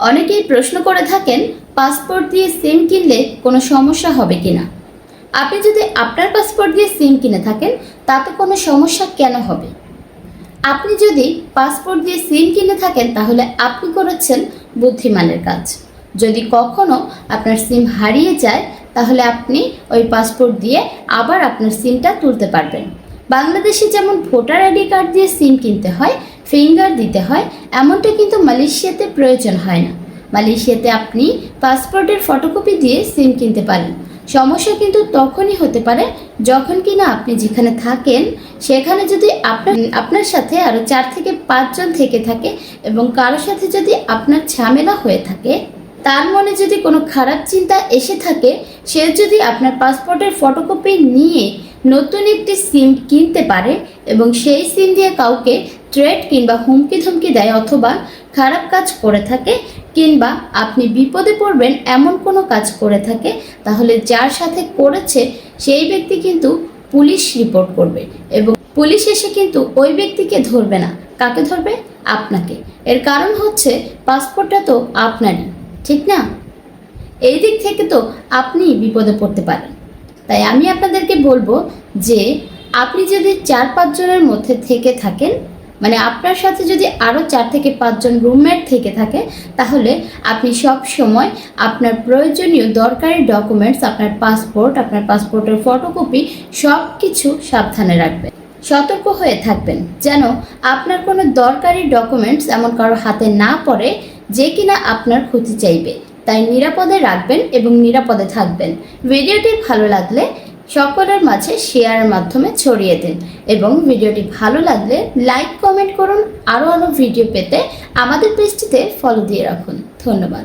অনেকেই প্রশ্ন করে থাকেন, পাসপোর্ট দিয়ে সিম কিনলে কোনো সমস্যা হবে কিনা? আপনি যদি আপনার পাসপোর্ট দিয়ে সিম কিনে থাকেন, তাতে কোনো সমস্যা কেন হবে? আপনি যদি পাসপোর্ট দিয়ে সিম কিনে থাকেন, তাহলে আপনি করেছেন বুদ্ধিমানের কাজ। যদি কখনো আপনার সিম হারিয়ে যায়, তাহলে আপনি ওই পাসপোর্ট দিয়ে আবার আপনার সিমটা তুলতে পারবেন। বাংলাদেশে যেমন ভোটার আইডি কার্ড দিয়ে সিম কিনতে হয় ফিঙ্গার দিতে হয়, এমনটা কিন্তু মালয়েশিয়াতে প্রয়োজন হয় না। মালয়েশিয়াতে আপনি পাসপোর্টের ফটোকপি দিয়ে সিম কিনতে পারেন। সমস্যা কিন্তু তখনই হতে পারে যখন কিনা আপনি যেখানে থাকেন, সেখানে যদি আপনার আপনার সাথে আরও চার থেকে পাঁচজন থেকে থাকে এবং কারোর সাথে যদি আপনার ঝামেলা হয়ে থাকে, তার মনে যদি কোনো খারাপ চিন্তা এসে থাকে, সে যদি আপনার পাসপোর্টের ফটোকপি নিয়ে নতুন একটি সিম কিনতে পারে এবং সেই সিম দিয়ে কাউকে থ্রেট কিংবা হুমকি ধমকি দেয় অথবা খারাপ কাজ করে থাকে কিংবা আপনি বিপদে পড়বেন এমন কোনো কাজ করে থাকে, তাহলে যার সাথে করেছে সেই ব্যক্তি কিন্তু পুলিশ রিপোর্ট করবে এবং পুলিশ এসে কিন্তু ওই ব্যক্তিকে ধরবে না। কাকে ধরবে? আপনাকে। এর কারণ হচ্ছে পাসপোর্টটা তো আপনারই, ঠিক না? এই দিক থেকে তো আপনি বিপদে পড়তে পারেন। তাই আমি আপনাদেরকে বলব যে, আপনি যদি চার পাঁচজনের মধ্যে থেকে থাকেন মানে আপনার সাথে যদি আরও চার থেকে পাঁচজন রুমমেট থেকে থাকে, তাহলে আপনি সব সময় আপনার প্রয়োজনীয় দরকারি ডকুমেন্টস আপনার পাসপোর্ট আপনার পাসপোর্টের ফটোকপি সব কিছু সাবধানে রাখবেন। সতর্ক হয়ে থাকবেন যেন আপনার কোনো দরকারি ডকুমেন্টস এমন কারও হাতে না পড়ে যে কিনা আপনার ক্ষতি চাইবে। তাই নিরাপদে রাখবেন এবং নিরাপদে থাকবেন। ভিডিওটি ভালো লাগলে সকলের মাঝে শেয়ারের মাধ্যমে ছড়িয়ে দিন এবং ভিডিওটি ভালো লাগলে লাইক কমেন্ট করুন। আরও আরও ভিডিও পেতে আমাদের পেজটিতে ফলো দিয়ে রাখুন। ধন্যবাদ।